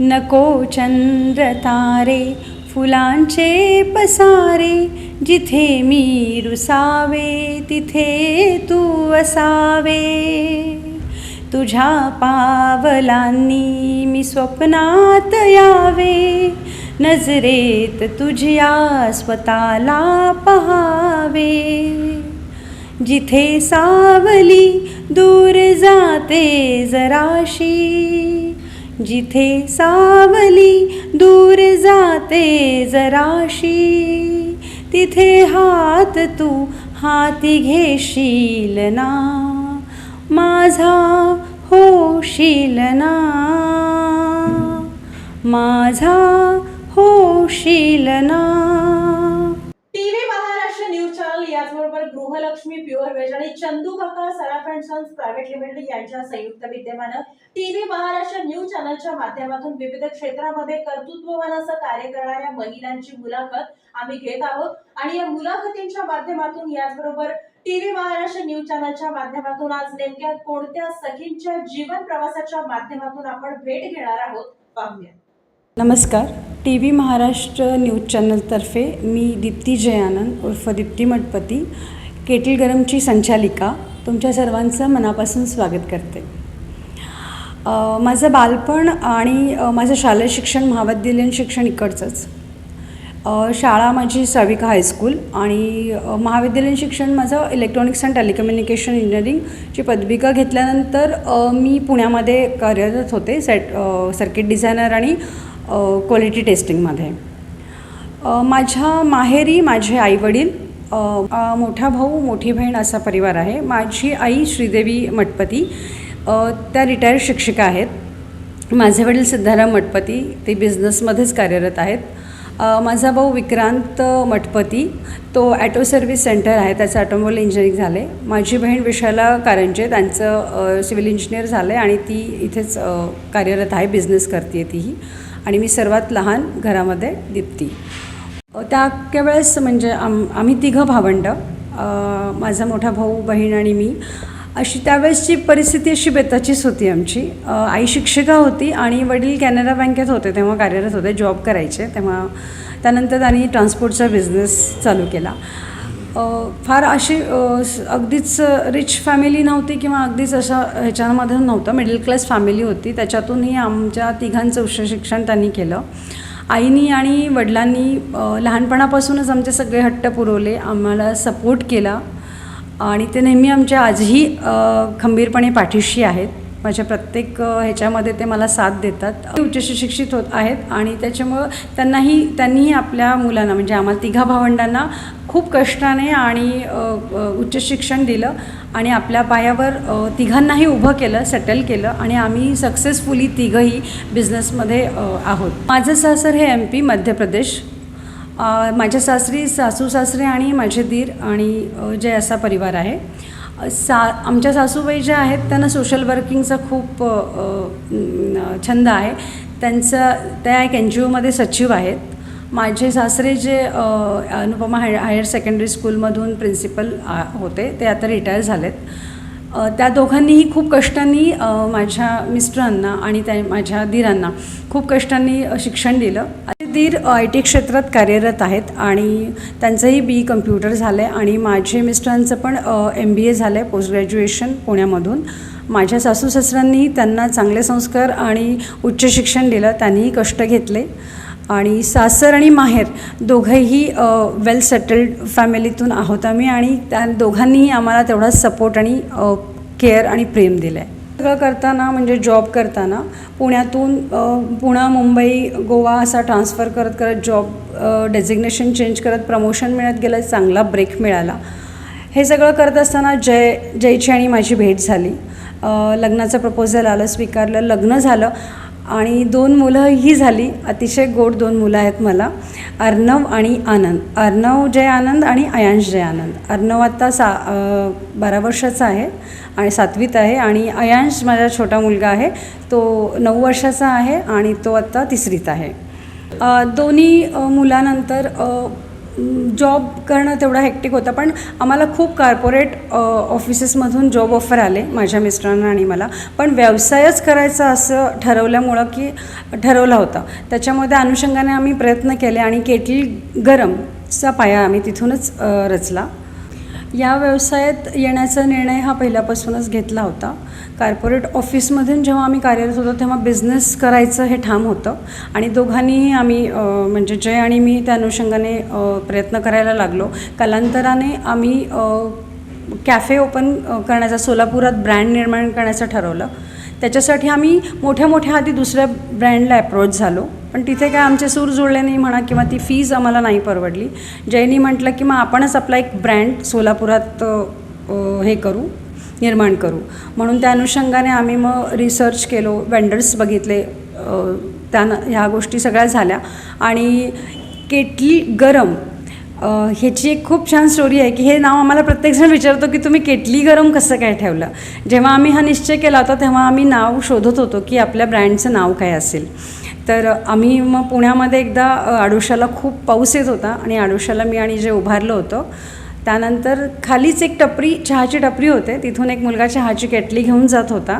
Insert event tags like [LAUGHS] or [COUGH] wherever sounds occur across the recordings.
नको चंद्र तारे फुलांचे पसारे जिथे मी रुसावे तिथे तू असावे. तुझ्या पावलांनी मी स्वप्नात यावे नजरेत तुझ्या स्वतःला पहावे. जिथे सावली दूर जाते जराशी जिथे सावली दूर जाते जराशी तिथे हात तू हाती घेशील ना. माझा होशील ना. माझा होशील ना टीव्ही महाराष्ट्र न्यूज चॅनल याचबरोबर गृहलक्ष्मी प्युअर व्हेज आणि Chandu Kaka Saraf and sons private limited यांच्या संयुक्त विद्यमानं टीव्ही महाराष्ट्र न्यूज चॅनलच्या माध्यमातून विविध क्षेत्रामध्ये कर्तृत्ववान असं कार्य करणाऱ्या महिलांची मुलाखत आम्ही घेत आहोत. आणि या मुलाखतींच्या माध्यमातून याचबरोबर टीव्ही महाराष्ट्र न्यूज चॅनलच्या माध्यमातून आज नेमक्या कोणत्या सखींच्या जीवन प्रवासाच्या माध्यमातून आपण भेट घेणार आहोत पाहूया. नमस्कार. टी व्ही महाराष्ट्र न्यूज चॅनलतर्फे मी दीप्ती जयानंद उर्फ दीप्ती मठपती. केटील गरमची संचालिका तुमच्या सर्वांचं मनापासून स्वागत करते. माझं बालपण आणि माझं शालेय शिक्षण महाविद्यालयीन शिक्षण इकडचंच. शाळा माझी साविका हायस्कूल आणि महाविद्यालयीन शिक्षण माझं इलेक्ट्रॉनिक्स अँड टेलिकम्युनिकेशन इंजिनिअरिंगची पदविका घेतल्यानंतर मी पुण्यामध्ये कार्यरत होते सेट सर्किट डिझायनर आणि क्वालिटी टेस्टिंगमध्ये. माझ्या माहेरी माझे आईवडील मोठा भाऊ मोठी बहीण असा परिवार आहे. माझी आई श्रीदेवी मठपती. त्या रिटायर्ड शिक्षिका आहेत. माझे वडील सिद्धाराम मठपती. ते बिझनेसमध्येच कार्यरत आहेत. माझा भाऊ विक्रांत मठपती. तो ॲटो सर्व्हिस सेंटर आहे. त्याचं ऑटोमोबाईल इंजिनिअरिंग झाले माझी बहीण विशाला कारंजे. त्यांचं सिव्हिल इंजिनियर झालं आहे आणि ती इथेच कार्यरत आहे. बिझनेस करते तीही. आणि मी सर्वात लहान घरामध्ये दीप्ती. अ, त्या वेळेस म्हणजे आम आम्ही तिघं भावंडं माझा मोठा भाऊ बहीण आणि मी. अशी त्यावेळेसची परिस्थिती अशी बेताचीच होती आमची. आई शिक्षिका होती आणि वडील कॅनरा बँकेत होते तेव्हा कार्यरत होते जॉब करायचे. तेव्हा त्यानंतर त्यांनी ट्रान्सपोर्टचा बिझनेस चालू केला. फार अशी अगदीच रिच फॅमिली नव्हती किंवा अगदीच अशा ह्याच्यामध्ये नव्हतं. मिडल क्लास फॅमिली होती. त्याच्यातूनही आमच्या तिघांचं उच्च शिक्षण त्यांनी केलं. आईनी आणि वडिलांनी लहानपणापासूनच आमचे सगळे हट्ट पुरवले. आम्हाला सपोर्ट केला. आणि ते नेहमी आमच्या आजही खंबीरपणे पाठीशी आहेत. माझ्या प्रत्येक ह्याच्यामध्ये ते मला साथ देतात. ते उच्च शिक्षित होत आहेत आणि त्याच्यामुळं त्यांनाही त्यांनीही आपल्या मुलांना म्हणजे आम्हाला तिघा भावंडांना खूप कष्टाने आणि उच्च शिक्षण दिलं आणि आपल्या पायावर तिघांनाही उभं केलं सेटल केलं आणि आम्ही सक्सेसफुली तिघंही बिझनेसमध्ये आहोत. माझं सासर हे एम पी मध्य प्रदेश. माझ्या सासरी सासू सासरे आणि माझे दीर आणि जे असा परिवार आहे. सा आमच्या सासूबाई ज्या आहेत त्यांना सोशल वर्किंगचा खूप छंद आहे. त्यांचं त्या एक एन जी ओमध्ये सचिव आहेत. माझे सासरे जे अनुपमा हाय हायर सेकंडरी स्कूलमधून प्रिन्सिपल होते ते आता रिटायर झालेत. त्या दोघांनीही खूप कष्टांनी माझ्या मिस्टरांना आणि त्या माझ्या दीरांना खूप कष्टांनी शिक्षण दिलं. तीर आय टी क्षेत्रात कार्यरत आहेत आणि त्यांचंही बी कम्प्युटर झालं आहे आणि माझे मिस्टरांचं पण एम बी ए झालं आहे पोस्ट ग्रॅज्युएशन पुण्यामधून. माझ्या सासू सासऱ्यांनीही त्यांना चांगले संस्कार आणि उच्च शिक्षण दिलं त्यांनीही कष्ट घेतले. आणि सासर आणि माहेर दोघंही वेल सेटल्ड फॅमिलीतून आहोत आम्ही आणि त्या दोघांनीही आम्हाला तेवढाच सपोर्ट आणि केअर आणि प्रेम दिलं आहे सगळं करताना म्हणजे जॉब करताना पुण्यातून पुणा मुंबई गोवा असा ट्रान्सफर करत करत जॉब डेझिग्नेशन चेंज करत प्रमोशन मिळत गेलं चांगला ब्रेक मिळाला. हे सगळं करत असताना जय जयची आणि माझी भेट झाली. लग्नाचं प्रपोजल आलं स्वीकारलं लग्न झालं आणि दोन मुलं ही झाली. अतिशय गोड दोन मुलं आहेत मला. अर्णव आणि आनंद. अर्णव जय आनंद आणि अयांश जय आनंद. अर्णव आत्ता सा बारा वर्षाचा आहे. आणि सातवीत आहे आणि अयांश माझा छोटा मुलगा आहे. तो नऊ वर्षाचा आहे आणि तो आत्ता तिसरीत आहे. दोन्ही मुलानंतर जॉब करणं तेवढा हेक्टिक होता पण आम्हाला खूप कॉर्पोरेट ऑफिसेसमधून जॉब ऑफर आले माझ्या मिस्टरांना आणि मला. पण व्यवसायच करायचा असं ठरवल्यामुळं की ठरवला होता. त्याच्यामध्ये अनुषंगाने आम्ही प्रयत्न केले आणि केटली गरमचा पाया आम्ही तिथूनच रचला. या व्यवसायात येण्याचा निर्णय हा पहिल्यापासूनच घेतला होता. कॉर्पोरेट ऑफिसमधून जेव्हा आम्ही कार्यरत होतो तेव्हा बिझनेस करायचं हे ठाम होतं. आणि दोघांनीही आम्ही म्हणजे जय आणि मी त्या अनुषंगाने प्रयत्न करायला लागलो. कालांतराने आम्ही कॅफे ओपन करण्याचा सोलापुरात ब्रँड निर्माण करण्याचं ठरवलं. त्याच्यासाठी आम्ही मोठ्या मोठ्या आधी दुसऱ्या ब्रँडला अप्रोच झालो. पण तिथे काय आमचे सूर जुळले नाही म्हणा किंवा ती फीज आम्हाला नाही परवडली. जयनी म्हटलं की मग आपणच आपला एक ब्रँड सोलापुरात हे करू निर्माण करू. म्हणून त्या अनुषंगाने आम्ही मग रिसर्च केलो वेंडर्स बघितले त्यानं ह्या गोष्टी सगळ्या झाल्या. आणि केटली गरम ह्याची एक खूप छान स्टोरी आहे की हे नाव आम्हाला प्रत्येकजण विचारतो की तुम्ही केटली गरम कसं काय ठेवलं? जेव्हा आम्ही हा निश्चय केला होता तेव्हा आम्ही नाव शोधत होतो की आपल्या ब्रँडचं नाव काय असेल. तर आम्ही मग पुण्यामध्ये एकदा आडोशाला खूप पाऊस येत होता आणि आडोशाला मी आणि जे उभारलं होतं त्यानंतर खालीच एक टपरी चहाची टपरी होते. तिथून एक मुलगा चहाची केटली घेऊन जात होता.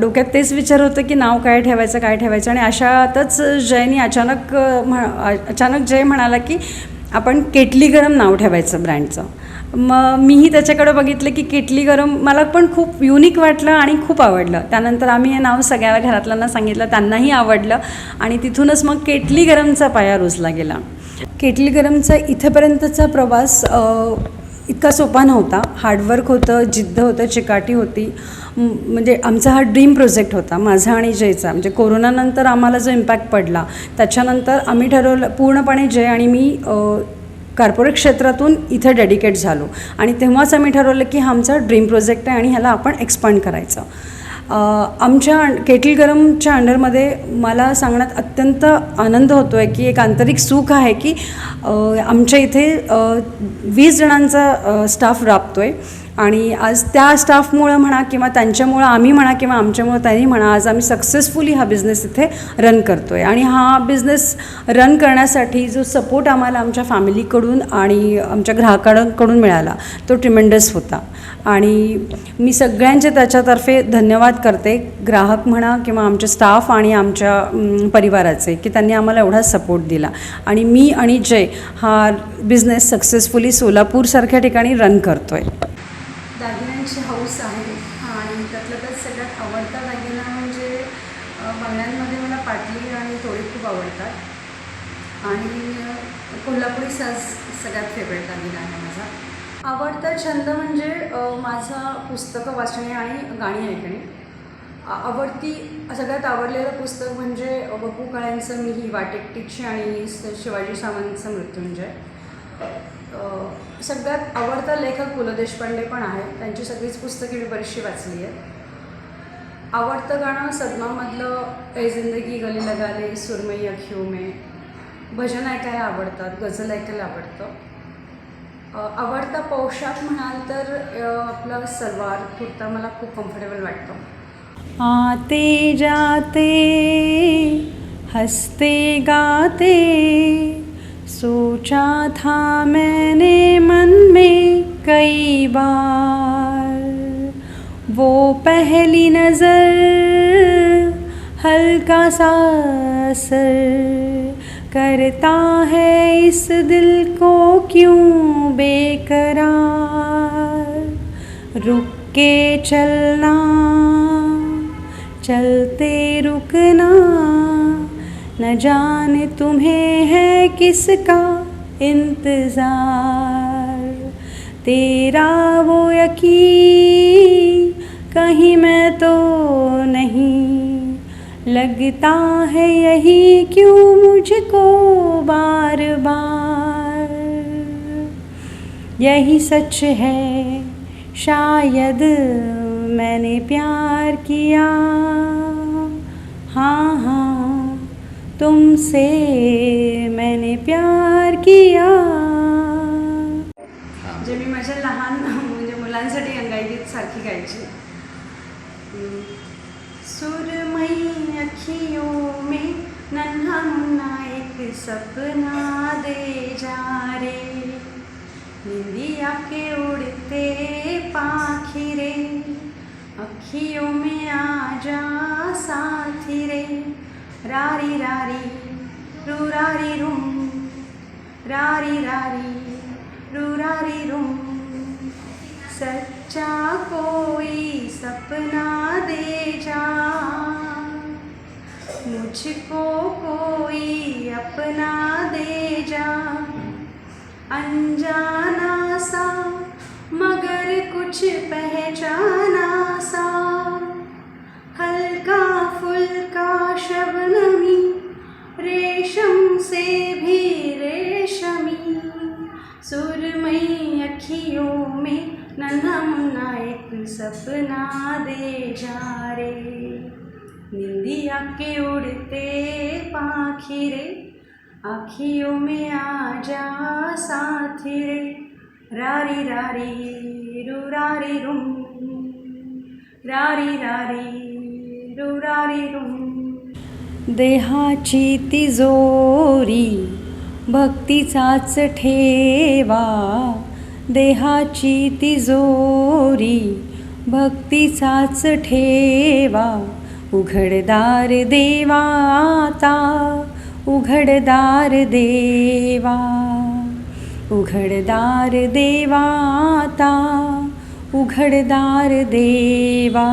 डोक्यात तेच विचार होतं की नाव काय ठेवायचं काय ठेवायचं? आणि अशातच जयनी अचानक अ, अचानक जय म्हणाला की आपण केटली गरम नाव ठेवायचं ब्रँडचं. मग मीही त्याच्याकडे बघितलं की केटली गरम मला पण खूप युनिक वाटलं आणि खूप आवडलं. त्यानंतर आम्ही हे नाव सगळ्या घरातल्यांना सांगितलं त्यांनाही आवडलं आणि तिथूनच मग केटली गरमचा पाया रुजला गेला. केटली गरमचा इथेपर्यंतचा प्रवास इतका सोपा नव्हता. हार्डवर्क होतं जिद्द होतं चिकाटी होती. म्हणजे आमचा हा ड्रीम प्रोजेक्ट होता माझा आणि जयचा. म्हणजे कोरोनानंतर आम्हाला जो इम्पॅक्ट पडला त्याच्यानंतर आम्ही ठरवलं पूर्णपणे जय आणि मी कॉर्पोरेट क्षेत्रातून इथे डेडिकेट झालो. आणि तेव्हाच आम्ही ठरवलं की हा आमचा ड्रीम प्रोजेक्ट आहे आणि ह्याला आपण एक्सपांड करायचं. आमच्या केटल गरमच्या अंडरमध्ये मला सांगण्यात अत्यंत आनंद होतो आहे की एक आंतरिक सुख आहे की आमच्या इथे वीस जणांचा स्टाफ राबतो आहे आणि आज त्या स्टाफमुळं म्हणा किंवा त्यांच्यामुळं आम्ही म्हणा किंवा आमच्यामुळं त्यांनी म्हणा आज आम्ही सक्सेसफुली हा बिझनेस इथे रन करतो आहे आणि हा बिझनेस रन करण्यासाठी जो सपोर्ट आम्हाला आमच्या फॅमिलीकडून आणि आमच्या ग्राहकांकडून मिळाला तो ट्रिमेंडस होता. आणि मी सगळ्यांचे त्याच्यातर्फे धन्यवाद करते ग्राहक म्हणा किंवा आमचे स्टाफ आणि आमच्या परिवाराचे की त्यांनी आम्हाला एवढा सपोर्ट दिला. आणि मी आणि जय हा बिझनेस सक्सेसफुली सोलापूरसारख्या ठिकाणी रन करतो आहे दागिन्यांची हौस आहे. आणि त्यातलं त्यात सगळ्यात आवडता दागिना म्हणजे बंगल्यांमध्ये मला पाटली आणि तोळी खूप आवडतात. आणि कोल्हापुरी साज सगळ्यात फेवरेट दागिना आहे माझा. आवडता छंद म्हणजे माझा पुस्तकं वाचणे आणि गाणी ऐकणे. आवडती सगळ्यात आवडलेलं पुस्तक म्हणजे बपू काळ्यांचं मी ही वाटेकटीची आणि शिवाजी सावंतचं मृत्युंजय. सगळ्यात आवडता लेखक पु ल देशपांडे पण आहे त्यांची सगळीच पुस्तके मी बरीचशी वाचली आहेत. आवडतं गाणं सदमामधलं ए जिंदगी गली लगाले सुरमई अखिओ मे. भजन ऐकायला आवडतात गझल ऐकायला आवडतं. आवडता पोशाख म्हणाल तर आपला सलवार कुर्ता मला खूप कम्फर्टेबल वाटतो. आते जाते हसते गाते सोचा था मैंने मन में कई बार। वो पहली नज़र हल्का सा असर करता है इस दिल को क्यों बेकरार? रुक के चलना चलते रुकना न जाने तुम्हें है किसका इंतज़ार। तेरा वो यकीन, कहीं मैं तो नहीं। लगता है यही क्यों मुझको बार बार यही सच है, शायद मैंने प्यार किया। हाँ हाँ। तुमसे मैंने प्यार किया। जे मी माझ्या लहान म्हणजे मुलांसाठी अंगाईगीत सारखी गायची. सुरमई अखियों में नन्हा मुन्ना एक सपना दे जा रे। निंदिया के उड़ते पाखी रे। अखियों में आ जा साथी रे। रारी रारी रू रारी रूम रारी रारी रू रारी रूम। सच्चा कोई सपना दे जा मुझको कोई अपना दे जा। अनजाना सा मगर कुछ पहचाना सा सपना दे जा रे निंदिया के उड़ते पाखी रे आखियों में आ जा साथी रे रारी रारी रु रारी रुम. रारी रारी रु रारी रुम. देहाची तिजोरी भक्तीचाच ठेवा. देहाची तिजोरी भक्तीचाच ठेवा. उघडदार देवाता उघडदार देवा. उघडदार देवाता उघडदार देवा.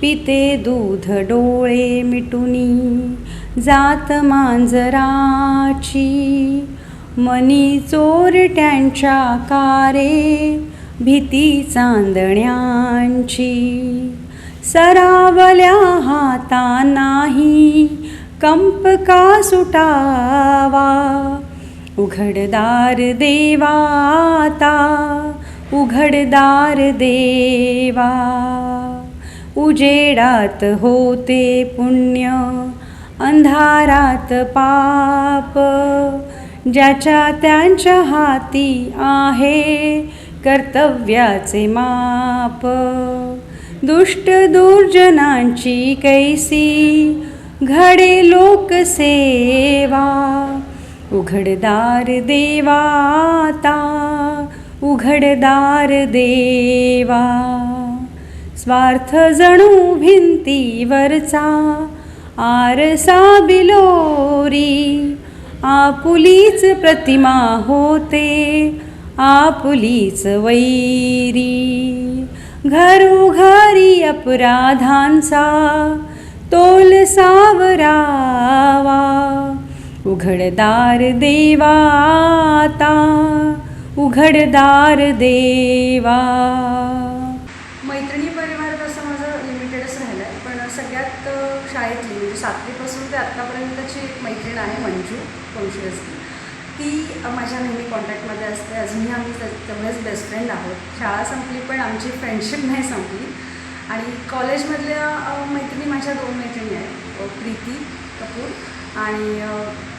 पिते दूध डोळे मिटुनी. जात मांजराची. मनी चोरट्यांच्या कारे. भीती चांदण्यांची. सरावल्या हाता नाही कंप का सुटावा? उघडदार देवाता उघडदार देवा. उजेडात होते पुण्य अंधारात पाप. ज्याच्या त्यांच्या हाती आहे कर्तव्याचे माप. दुष्ट दुर्जनांची कैसी घडे लोकसेवा. उघडदार देवाता उघडदार देवा. स्वार्थ जणू भिंतीवरचा आरसा बिलोरी आपुलीच प्रतिमा होते. आपुलीच वैरी। घरोघरी अपराधांचा तोल सावरावा। उघडदार देवाता उघडदार देवा। मैत्रिणी परिवार तसं माझं लिमिटेडच राहिलं आहे पण सगळ्यात शाळेतली म्हणजे सातवीपासून ते आत्तापर्यंतची एक मैत्रीण आहे मंजू कॉन्शियसली ती माझ्या नेहमी कॉन्टॅक्टमध्ये असते. अजूनही आम्ही तेवढेच बेस्ट फ्रेंड आहोत. शाळा संपली पण आमची फ्रेंडशिप नाही संपली. आणि कॉलेजमधल्या मैत्रिणी माझ्या दोन मैत्रिणी आहेत. प्रीती कपूर आणि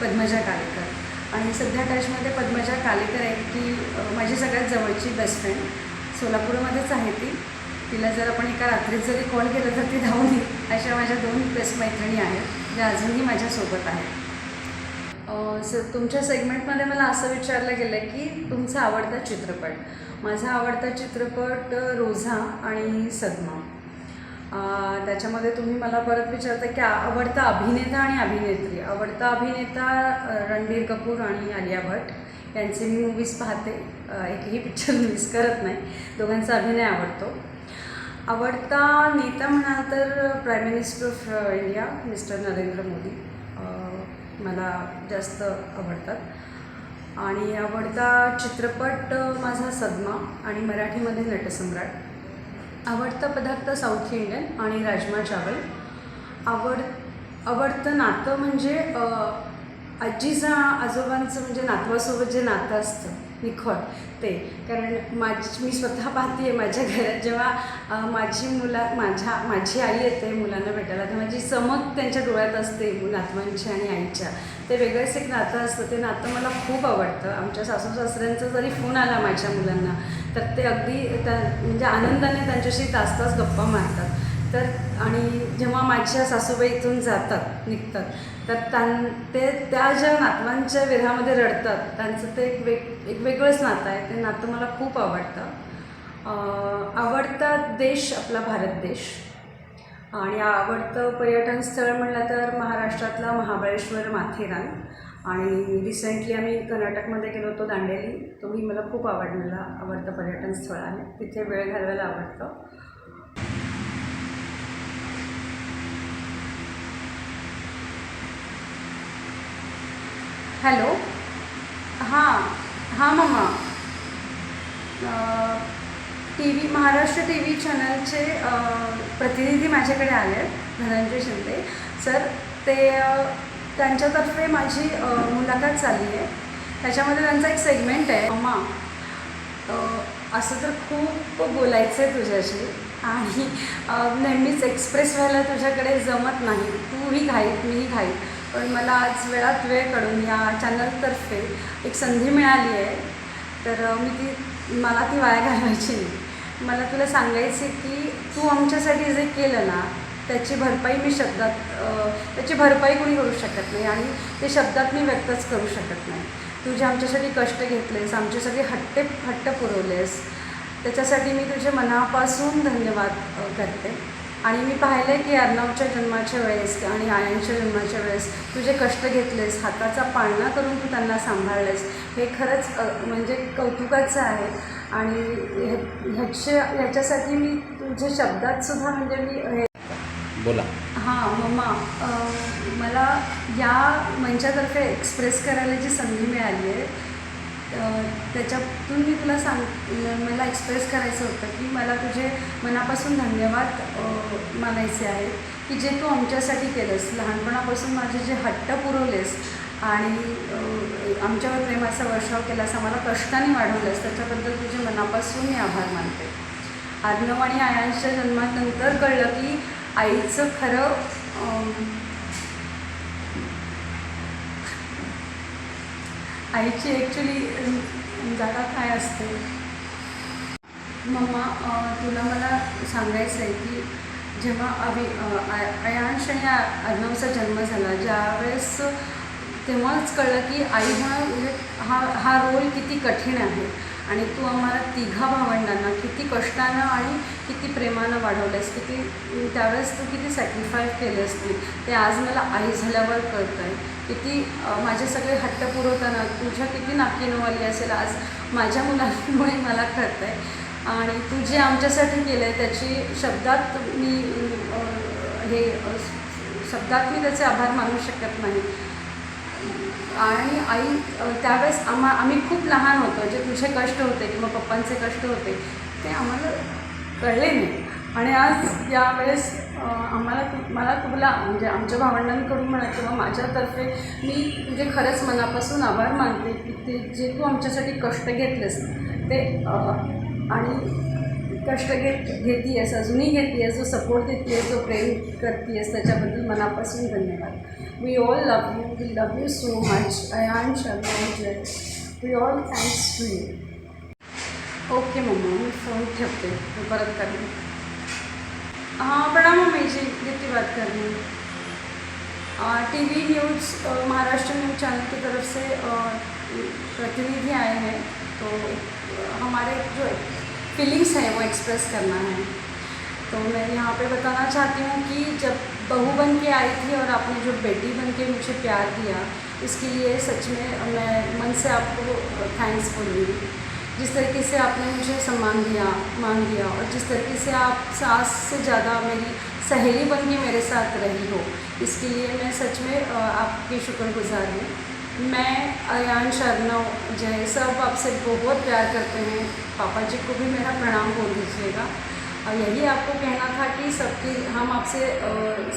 पद्मजा कालेकर. आणि सध्या टचमध्ये पद्मजा कालेकर आहे की माझी सगळ्यात जवळची बेस्ट फ्रेंड सोलापूरमध्येच आहे ती. तिला जर आपण एका रात्रीत जरी कॉल केला तर ती धावून येईल. अशा माझ्या दोन बेस्ट मैत्रिणी आहेत. ज्या अजूनही माझ्यासोबत आहेत. सर तुमच्या सेगमेंटमध्ये मला असं विचारलं गेलं आहे की तुमचा आवडता चित्रपट. माझा आवडता चित्रपट रोझा आणि सदमा. त्याच्यामध्ये तुम्ही मला परत विचारता की आवडता अभिनेता आणि अभिनेत्री. आवडता अभिनेता रणबीर कपूर आणि आलिया भट यांचे मी मूवीज पाहते. एकही पिक्चर मिस [LAUGHS] करत नाही. दोघांचा अभिनय आवडतो. आवडता नेता म्हणाल तर prime minister of India mister Narendra Modi. मला जास्त आवडतात. आणि आवडता चित्रपट माझा सदमा आणि मराठीमध्ये नटसम्राट. आवडता पदार्थ साऊथ इंडियन आणि राजमा चावल. आवड आवडतं नातं म्हणजे आजीचा आजोबांचं म्हणजे नातवासोबत जे नातं असतं निखट ते. कारण माझी मी स्वतः पाहते आहे माझ्या घरात जेव्हा माझी मुला माझ्या माझी आई येते मुलांना भेटायला तर माझी चमक त्यांच्या डोळ्यात असते नातवांची आणि आईच्या ते वेगळंच एक नातं असतं. ते नातं मला खूप आवडतं. आमच्या सासू सासऱ्यांचा जरी फोन आला माझ्या मुलांना तर ते अगदी त्या म्हणजे आनंदाने त्यांच्याशी तास तास गप्पा मारतात. तर आणि जेव्हा माझ्या सासूबाई इथून जातात निघतात तर त्यां ते त्या ज्या नातवांच्या विरामध्ये रडतात त्यांचं ते एक वेग एक वेगळंच नातं आहे. ते नातं मला खूप आवडतं. आवडता देश आपला भारत देश. आणि आवडतं पर्यटन स्थळ म्हणलं तर महाराष्ट्रातलं महाबळेश्वर माथेरान. आणि रिसेंटली आम्ही कर्नाटकमध्ये गेलो होतो दांडेली. तोही मला खूप आवडलेला आवडतं पर्यटन स्थळ आहे. तिथे वेळ घालवायला आवडतं. हॅलो. हां हां mamma T V Maharashtra T V चॅनलचे प्रतिनिधी माझ्याकडे आले आहेत धनंजय शिंदे. सर ते त्यांच्यातर्फे माझी मुलाखत चालली आहे. त्याच्यामध्ये त्यांचा एक सेगमेंट आहे. मम्मा असं तर खूप बोलायचं आहे तुझ्याशी आणि नेहमीच एक्सप्रेस व्हायला तुझ्याकडे जमत नाही. तूही घाईत मीही घाईत. पण मला आज वेळात वेळ काढून या चॅनलतर्फे एक संधी मिळाली आहे. तर मी ती मला ती वाया घालवायची नाही. मला तुला सांगायचं की तू आमच्यासाठी जे केलं ना त्याची भरपाई मी शब्दात त्याची भरपाई कोणी करू शकत नाही आणि ते शब्दात मी व्यक्तच करू शकत नाही. तू जे आमच्यासाठी कष्ट घेतलेस आमच्यासाठी हट्टे हट्ट पुरवलेस त्याच्यासाठी मी तुझ्या मनापासून धन्यवाद करते. आणि मी पाहिलं आहे की अर्णवच्या जन्माच्या वेळेस आणि आयांच्या जन्माच्या वेळेस तू जे कष्ट घेतलेस हाताचा पाळणा करून तू त्यांना सांभाळलेस हे खरंच म्हणजे कौतुकाचं आहे. आणि ह्या- ह्याच्या ह्याच्यासाठी मी तुझ्या शब्दात सुद्धा म्हणजे मी हे बोला. हां मम्मा मला या मंचातर्फे एक्सप्रेस करायला जी संधी मिळाली आहे त्याच्यातून मी तुला सांग मला एक्सप्रेस करायचं होतं की मला तुझे मनापासून धन्यवाद मानायचे आहेत की जे तू आमच्यासाठी केलंस. लहानपणापासून माझे जे हट्ट पुरवलेस आणि आमच्यावर प्रेमाचा वर्षाव केलास आम्हाला कष्टाने वाढवलंस त्याच्याबद्दल तुझे मनापासून मी आभार मानते. अर्णव आणि आयांच्या जन्मानंतर कळलं की आईचं खरं आईची ॲक्च्युली जागा काय असते. मम्मा तुला मला सांगायचं आहे की जेव्हा अभि अयांश आणि अर्णवचा जन्म झाला ज्यावेळेस तेव्हाच कळलं की आई हा म्हणजे हा हा रोल किती कठीण आहे. आणि तू आम्हाला तिघा भावंडांना किती कष्टानं आणि किती प्रेमानं वाढवलंस किती त्यावेळेस तू किती सॅक्रिफाय केलं असते ते आज मला आई झाल्यावर कळतं आहे किती माझे सगळे हट्ट पुरवताना तुझ्या किती नाकीनवाली असेल आज माझ्या मुलांमुळे मला कळतं आहे आणि तू जे आमच्यासाठी केलं आहे त्याची शब्दात मी हे शब्दात मी त्याचे आभार मानू शकत नाही. आणि आई त्यावेळेस आम्हा आम्ही खूप लहान होतो जे तुझे कष्ट होते किंवा पप्पांचे कष्ट होते ते आम्हाला कळले नाही. आणि आज यावेळेस आम्हाला मला तुला म्हणजे आमच्या भावंडांकडून म्हणा किंवा माझ्यातर्फे मी तुझे खरंच मनापासून आभार मानते की ते जे तू आमच्यासाठी कष्ट घेतलेस ते आणि कष्ट घेत घेते आहेस अजूनही घेते आहेस जो सपोर्ट देते आहेस जो प्रेम करते आहेस त्याच्याबद्दल मनापासून धन्यवाद. We all love you we love you so much Ayan Sharma Jai we all thanks to you okay mamma me phone ठेवते. मी परत करेन. हाँ प्रणाम मम्मी जी दीप्ति बात कर रही हूँ। T V news Maharashtra news channel की तरफ़ से प्रतिनिधि आए हैं। तो हमारे जो फीलिंग्स हैं, वो एक्सप्रेस करना है। तो मैं यहाँ पे बताना चाहती हूँ कि जब बहू बन के आई थी और आपने जो बेटी बन के मुझे प्यार दिया, इसके लिए सच में मैं मन से आपको थैंक्स बोलूँगी। जिस तरीके से आपने मुझे सम्मान दिया, मान दिया और जिस तरीके से आप सास से ज़्यादा मेरी सहेली बन के मेरे साथ रही हो, इसके लिए मैं सच में आपकी शुक्रगुजार हूँ। मैं अयान शर्नव जय सब आपसे बहुत प्यार करते हैं। पापा जी को भी मेरा प्रणाम बोल दीजिएगा। और यही आपको कहना था कि सबकी, हम आपसे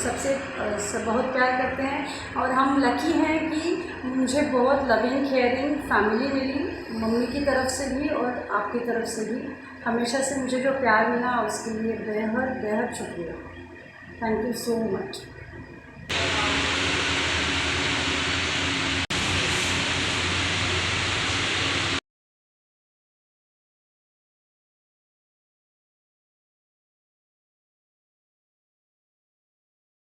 सबसे सब बहुत प्यार करते हैं। और हम लकी हैं कि मुझे बहुत लविंग केयरिंग फैमिली मिली। मम्मी की तरफ से भी और आपकी तरफ से भी। हमेशा से मुझे जो प्यार मिला उसके लिए बेहद बेहद शुक्रिया। Thank you so much